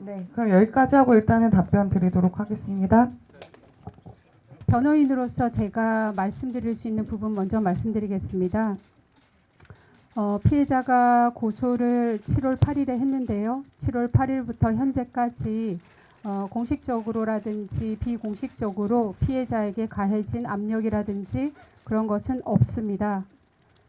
네, 그럼 여기까지 하고 일단은 답변 드리도록 하겠습니다. 변호인으로서 제가 말씀드릴 수 있는 부분 먼저 말씀드리겠습니다. 어, 피해자가 고소를 7월 8일에 했는데요. 7월 8일부터 현재까지 어, 공식적으로라든지 비공식적으로 피해자에게 가해진 압력이라든지 그런 것은 없습니다.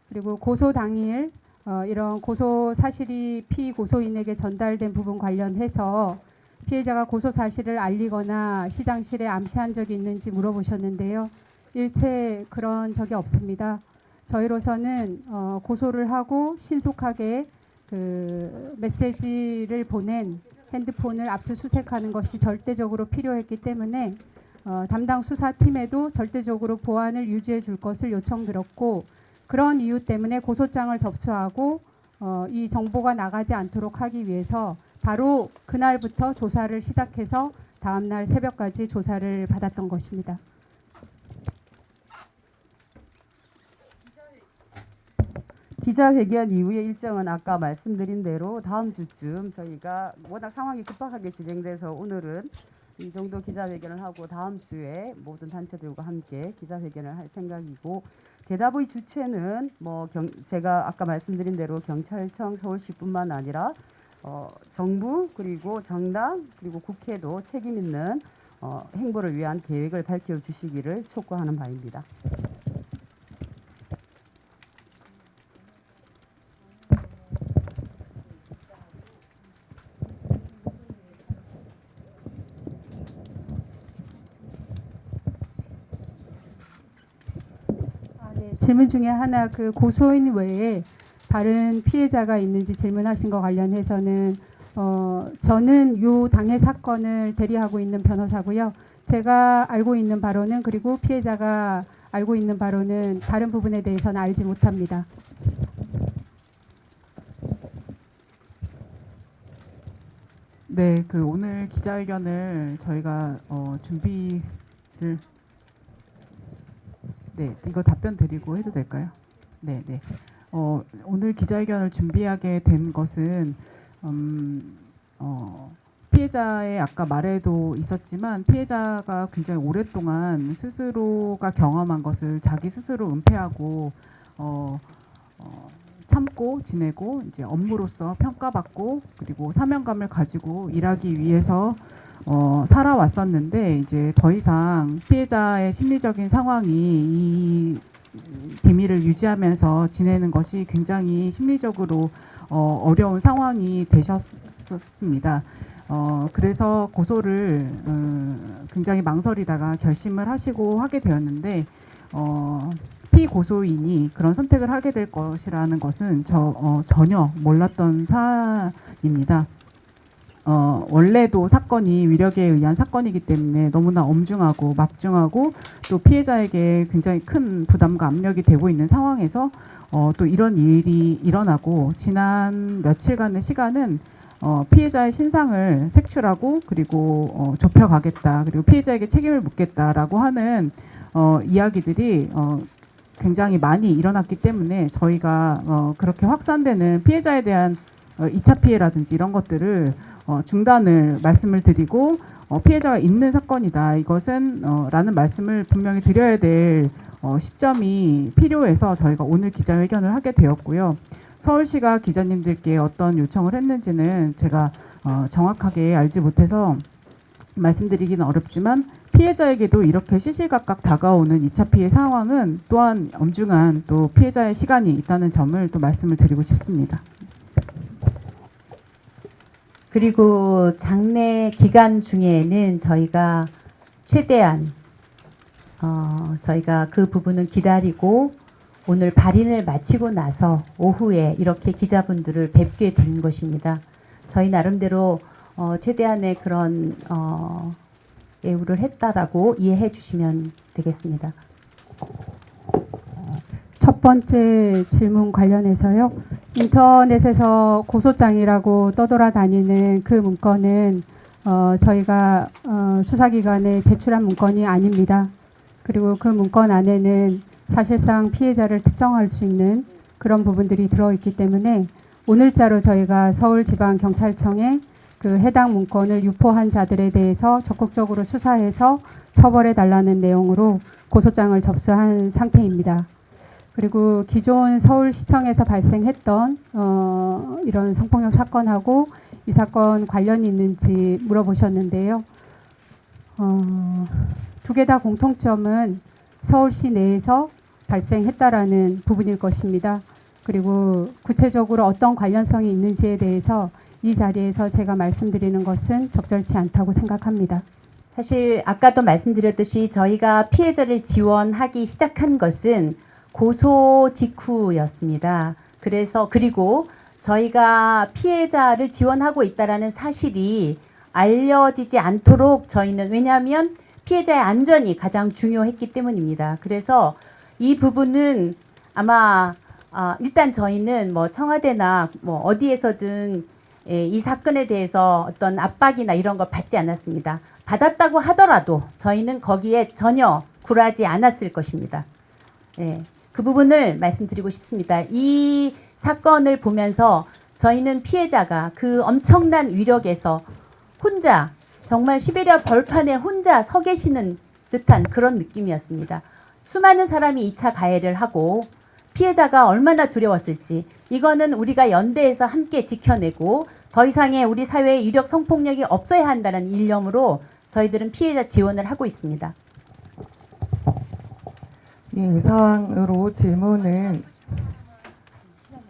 그리고 고소 당일 어, 이런 고소 사실이 피고소인에게 전달된 부분 관련해서 피해자가 고소 사실을 알리거나 시장실에 암시한 적이 있는지 물어보셨는데요. 일체 그런 적이 없습니다. 저희로서는 어, 고소를 하고 신속하게 그 메시지를 보낸 핸드폰을 압수수색하는 것이 절대적으로 필요했기 때문에 어, 담당 수사팀에도 절대적으로 보안을 유지해 줄 것을 요청드렸고 그런 이유 때문에 고소장을 접수하고 어, 이 정보가 나가지 않도록 하기 위해서 바로 그날부터 조사를 시작해서 다음날 새벽까지 조사를 받았던 것입니다. 기자회견 이후의 일정은 아까 말씀드린 대로 다음 주쯤 저희가 워낙 상황이 급박하게 진행돼서 오늘은 이 정도 기자회견을 하고 다음 주에 모든 단체들과 함께 기자회견을 할 생각이고 대답의 주체는 뭐 경, 제가 아까 말씀드린 대로 경찰청 서울시뿐만 아니라 어, 정부 그리고 정당 그리고 국회도 책임 있는 어, 행보를 위한 계획을 밝혀 주시기를 촉구하는 바입니다. 질문 중에 하나 그 고소인 외에 다른 피해자가 있는지 질문하신 거 관련해서는 어, 저는 요 당해 사건을 대리하고 있는 변호사고요. 제가 알고 있는 바로는 그리고 피해자가 알고 있는 바로는 다른 부분에 대해서는 알지 못합니다. 네, 그 오늘 기자회견을 저희가 어, 준비를 네, 이거 답변 드리고 해도 될까요? 네, 네. 어, 오늘 기자회견을 준비하게 된 것은 음, 어, 피해자의 아까 말에도 있었지만 피해자가 굉장히 오랫동안 스스로가 경험한 것을 자기 스스로 은폐하고 어, 어, 참고 지내고 이제 업무로서 평가받고 그리고 사명감을 가지고 일하기 위해서 어, 살아왔었는데 이제 더 이상 피해자의 심리적인 상황이 이 비밀을 유지하면서 지내는 것이 굉장히 심리적으로 어, 어려운 상황이 되셨습니다. 어, 그래서 고소를 어, 굉장히 망설이다가 결심을 하시고 하게 되었는데 어, 피고소인이 그런 선택을 하게 될 것이라는 것은 저 어, 전혀 몰랐던 사입니다. 어, 원래도 사건이 위력에 의한 사건이기 때문에 너무나 엄중하고 막중하고 또 피해자에게 굉장히 큰 부담과 압력이 되고 있는 상황에서 어, 또 이런 일이 일어나고 지난 며칠간의 시간은 어, 피해자의 신상을 색출하고 그리고 어, 좁혀가겠다 그리고 피해자에게 책임을 묻겠다라고 하는 어, 이야기들이 어, 굉장히 많이 일어났기 때문에 저희가 어, 그렇게 확산되는 피해자에 대한 어, 2차 피해라든지 이런 것들을 어, 중단을 말씀을 드리고 어, 피해자가 있는 사건이다 이것은 어, 라는 말씀을 분명히 드려야 될 어, 시점이 필요해서 저희가 오늘 기자회견을 하게 되었고요. 서울시가 기자님들께 어떤 요청을 했는지는 제가 어, 정확하게 알지 못해서 말씀드리기는 어렵지만 피해자에게도 이렇게 시시각각 다가오는 2차 피해 상황은 또한 엄중한 또 피해자의 시간이 있다는 점을 또 말씀을 드리고 싶습니다. 그리고 장례 기간 중에는 저희가 최대한 어, 저희가 그 부분은 기다리고 오늘 발인을 마치고 나서 오후에 이렇게 기자분들을 뵙게 된 것입니다. 저희 나름대로 어, 최대한의 그런 어, 예우를 했다라고 이해해 주시면 되겠습니다. 첫 번째 질문 관련해서요. 인터넷에서 고소장이라고 떠돌아다니는 그 문건은 어, 저희가 어, 수사기관에 제출한 문건이 아닙니다. 그리고 그 문건 안에는 사실상 피해자를 특정할 수 있는 그런 부분들이 들어있기 때문에 오늘자로 저희가 서울지방경찰청에 그 해당 문건을 유포한 자들에 대해서 적극적으로 수사해서 처벌해 달라는 내용으로 고소장을 접수한 상태입니다. 그리고 기존 서울시청에서 발생했던 어, 이런 성폭력 사건하고 이 사건 관련이 있는지 물어보셨는데요. 어, 두 개 다 공통점은 서울시 내에서 발생했다라는 부분일 것입니다. 그리고 구체적으로 어떤 관련성이 있는지에 대해서 이 자리에서 제가 말씀드리는 것은 적절치 않다고 생각합니다. 사실 아까도 말씀드렸듯이 저희가 피해자를 지원하기 시작한 것은 고소 직후였습니다. 그래서 그리고 저희가 피해자를 지원하고 있다라는 사실이 알려지지 않도록 저희는 왜냐하면 피해자의 안전이 가장 중요했기 때문입니다. 그래서 이 부분은 아마 아, 일단 저희는 뭐 청와대나 뭐 어디에서든 예, 이 사건에 대해서 어떤 압박이나 이런 걸 받지 않았습니다. 받았다고 하더라도 저희는 거기에 전혀 굴하지 않았을 것입니다. 예, 그 부분을 말씀드리고 싶습니다. 이 사건을 보면서 저희는 피해자가 그 엄청난 위력에서 혼자 정말 시베리아 벌판에 혼자 서 계시는 듯한 그런 느낌이었습니다. 수많은 사람이 2차 가해를 하고 피해자가 얼마나 두려웠을지 이거는 우리가 연대해서 함께 지켜내고 더 이상의 우리 사회에 유력 성폭력이 없어야 한다는 일념으로 저희들은 피해자 지원을 하고 있습니다. 예, 이상으로 질문은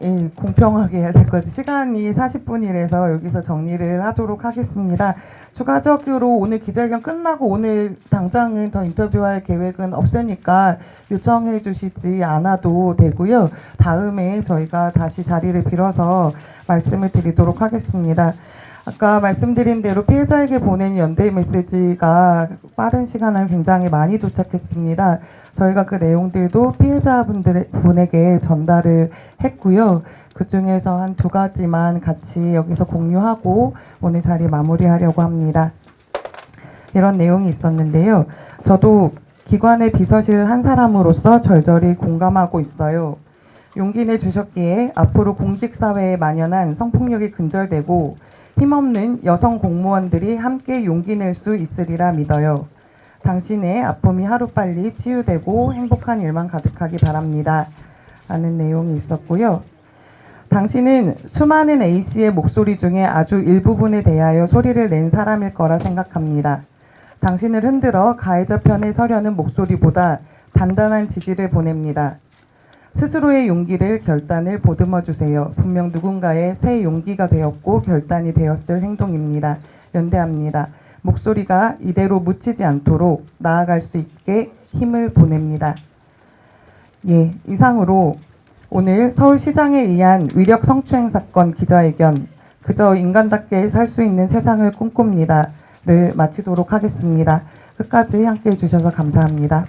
예, 공평하게 해야 될 것 같아요. 시간이 40분이라서 여기서 정리를 하도록 하겠습니다. 추가적으로 오늘 기자회견 끝나고 오늘 당장은 더 인터뷰할 계획은 없으니까 요청해 주시지 않아도 되고요. 다음에 저희가 다시 자리를 빌어서 말씀을 드리도록 하겠습니다. 아까 말씀드린 대로 피해자에게 보낸 연대 메시지가 빠른 시간 안에 굉장히 많이 도착했습니다. 저희가 그 내용들도 피해자분들 분에게 전달을 했고요. 그 중에서 한 두 가지만 같이 여기서 공유하고 오늘 자리 마무리하려고 합니다. 이런 내용이 있었는데요. 저도 기관의 비서실 한 사람으로서 절절히 공감하고 있어요. 용기 내 주셨기에 앞으로 공직사회에 만연한 성폭력이 근절되고 힘없는 여성 공무원들이 함께 용기 낼 수 있으리라 믿어요. 당신의 아픔이 하루빨리 치유되고 행복한 일만 가득하기 바랍니다. 라는 내용이 있었고요. 당신은 수많은 A씨의 목소리 중에 아주 일부분에 대하여 소리를 낸 사람일 거라 생각합니다. 당신을 흔들어 가해자 편에 서려는 목소리보다 단단한 지지를 보냅니다. 스스로의 용기를 결단을 보듬어 주세요. 분명 누군가의 새 용기가 되었고 결단이 되었을 행동입니다. 연대합니다. 목소리가 이대로 묻히지 않도록 나아갈 수 있게 힘을 보냅니다. 예, 이상으로 오늘 서울시장에 의한 위력 성추행 사건 기자회견 그저 인간답게 살 수 있는 세상을 꿈꿉니다를 마치도록 하겠습니다. 끝까지 함께 해주셔서 감사합니다.